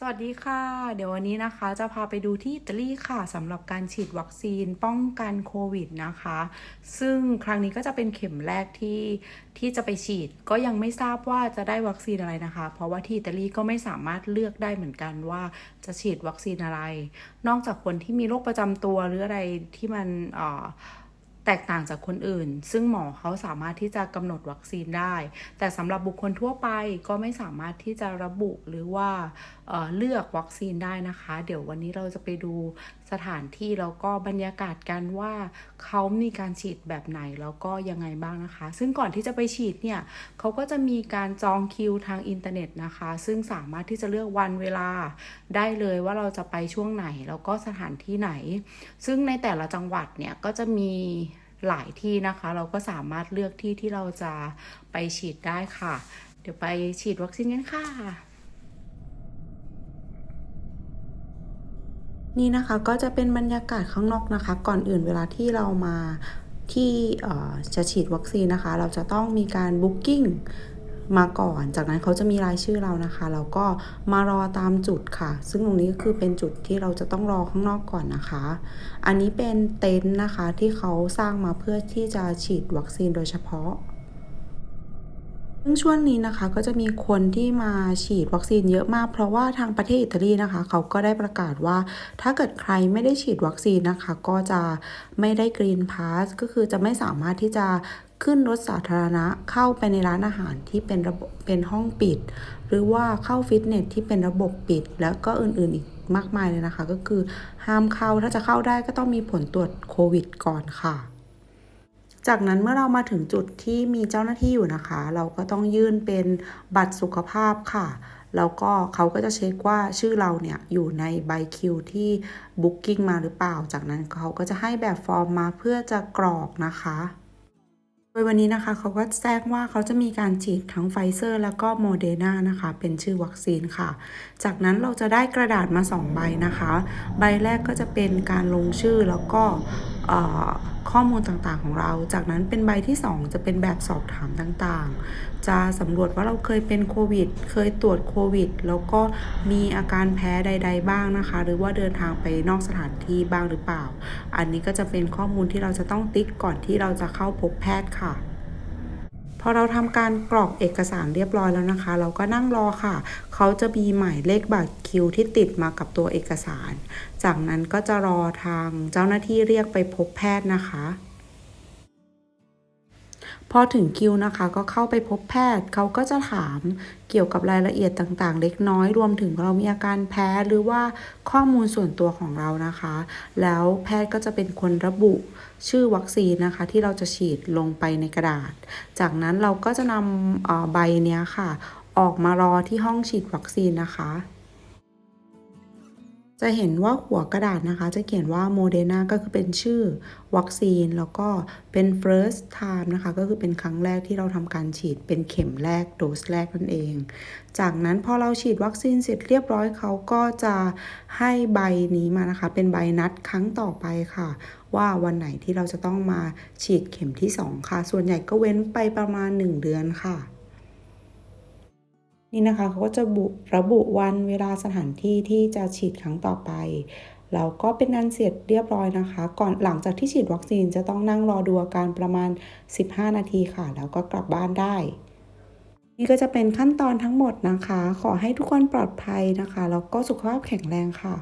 สวัสดีค่ะ เดี๋ยววันนี้นะคะจะพาไปดูที่อิตาลีค่ะสำหรับการฉีดวัคซีนป้องกันโควิดนะคะ ซึ่งครั้งนี้ก็จะเป็นเข็มแรกที่ที่จะไปฉีด ก็ยังไม่ทราบว่าจะได้วัคซีนอะไรนะคะ เพราะว่าที่อิตาลีก็ไม่สามารถเลือกได้เหมือนกันว่าจะฉีดวัคซีนอะไร นอกจากคนที่มีโรคประจำตัวหรืออะไรที่มันเอ่อ แตกต่างจากคนอื่น ซึ่งหมอเขาสามารถที่จะกำหนดวัคซีนได้ แต่สำหรับบุคคลทั่วไปก็ไม่สามารถที่จะระบุหรือว่าเเลือกวัคซีนได้นะคะ เดี๋ยววันนี้เราจะไปดูสถานที่แล้วก็บรรยากาศกันว่าเขามีการฉีดแบบไหนแล้วก็ยังไงบ้างนะคะ ซึ่งก่อนที่จะไปฉีดเนี่ยเขาก็จะมีการจองคิวทางอินเทอร์เน็ตนะคะ ซึ่งสามารถที่จะเลือกวันเวลาได้เลยว่าเราจะไปช่วงไหนแล้วก็สถานที่ไหน ซึ่งในแต่ละจังหวัดเนี่ยก็จะมี หลายที่นะคะ เราก็สามารถเลือกที่ที่เราจะไปฉีดได้ค่ะ เดี๋ยวไปฉีดวัคซีนกันค่ะนี่นะคะก็จะเป็นบรรยากาศข้างนอกนะคะ ก่อนอื่นเวลาที่เรามาที่จะฉีดวัคซีนนะคะ เราจะต้องมีการบุ๊กิ้ง มาก่อน จากนั้นเขาจะมีรายชื่อเรานะคะ แล้วก็มารอตามจุดค่ะ ซึ่งตรงนี้ก็คือเป็นจุดที่เราจะต้องรอข้างนอกก่อนนะคะ อันนี้เป็นเต็นท์นะคะที่เขาสร้างมาเพื่อที่จะฉีดวัคซีนโดยเฉพาะซึ่งช่วงนี้นะคะก็จะมีคนที่มาฉีดวัคซีนเยอะมาก เพราะว่าทางประเทศอิตาลีนะคะ เขาก็ได้ประกาศว่า ถ้าเกิดใครไม่ได้ฉีดวัคซีนนะคะ ก็จะไม่ได้กรีนพาสก็คือจะไม่สามารถที่จะ ขึ้นรถสาธารณะเข้าไปในร้านอาหารที่เป็นระบบเป็นห้องปิด หรือว่าเข้าฟิตเนสที่เป็นระบบปิด แล้วก็อื่น ๆ อีกมากมายเลยนะคะ ก็คือห้ามเข้าถ้าจะเข้าได้ก็ต้องมีผลตรวจโควิดก่อนค่ะ จากนั้นเมื่อเรามาถึงจุดที่มีเจ้าหน้าที่อยู่นะคะ เราก็ต้องยื่นเป็นบัตรสุขภาพค่ะแล้วก็เขาก็จะเช็คว่าชื่อเราเนี่ยอยู่ในใบคิวที่บุ๊กกิ้งมาหรือเปล่า จากนั้นเขาก็จะให้แบบฟอร์มมาเพื่อจะกรอกนะคะ ดยวันนี้นะคะเขาก็แจ้งว่าเขาจะมีการฉีดทั้งไฟเซอร์ แล้วก็โมเดอร์นานะคะ เป็นชื่อวัคซีนค่ะ จากนั้นเราจะได้กระดาษมา 2 ใบนะคะ ใบแรกก็จะเป็นการลงชื่อแล้วก็ ข้อมูลต่างๆของเรา จากนั้นเป็นใบที่ 2 จะเป็นแบบสอบถามต่างๆ จะสำรวจว่าเราเคยเป็นโควิด เคยตรวจโควิด แล้วก็มีอาการแพ้ใด ๆ บ้างนะคะ หรือว่าเดินทางไปนอกสถานที่บ้างหรือเปล่า อันนี้ก็จะเป็นข้อมูลที่เราจะต้องติ๊กก่อนที่เราจะเข้าพบแพทย์ค่ะ อเราทำการกรอกเอกสารเรียบร้อยแล้วนะคะ เราก็นั่งรอค่ะ เขาจะมีหมายเลขบัตรคิวที่ติดมากับตัวเอกสาร จากนั้นก็จะรอทางเจ้าหน้าที่เรียกไปพบแพทย์นะคะ พอถึงคิวนะคะก็เข้าไปพบแพทย์ เขาก็จะถามเกี่ยวกับรายละเอียดต่างๆ เล็กน้อย รวมถึงเรามีอาการแพ้หรือว่าข้อมูลส่วนตัวของเรานะคะ แล้วแพทย์ก็จะเป็นคนระบุชื่อวัคซีนนะคะ ที่เราจะฉีดลงไปในกระดาษ จากนั้นเราก็จะนำอ่อใบเนี้ยค่ะ ออกมารอที่ห้องฉีดวัคซีนนะคะ จะเห็นว่าหัวกระดาษนะคะ จะเขียนว่าโมเดนาก็คือเป็นชื่อวัคซีน แล้วก็เป็น first time นะคะ ก็คือเป็นครั้งแรกที่เราทำการฉีดเป็นเข็มแรกโดสแรกนั่นเอง จากนั้นพอเราฉีดวัคซีนเสร็จเรียบร้อยเขาก็จะให้ใบนี้มานะคะ เป็นใบนัดครั้งต่อไปค่ะ ว่าวันไหนที่เราจะต้องมาฉีดเข็มที่ 2 ค่ะ ส่วนใหญ่ก็เว้นไปประมาณ 1 เดือนค่ะ นี่นะคะเขาก็จะระบุวันเวลาสถานที่ที่จะฉีดครั้งต่อไปแล้วก็เป็นงานเสร็จเรียบร้อยนะคะ ก่อนหลังจากที่ฉีดวัคซีนจะต้องนั่งรอดูอาการประมาณ 15 นาทีค่ะ แล้วก็กลับบ้านได้ นี่ก็จะเป็นขั้นตอนทั้งหมดนะคะ ขอให้ทุกคนปลอดภัยนะคะแล้วก็สุขภาพแข็งแรงค่ะ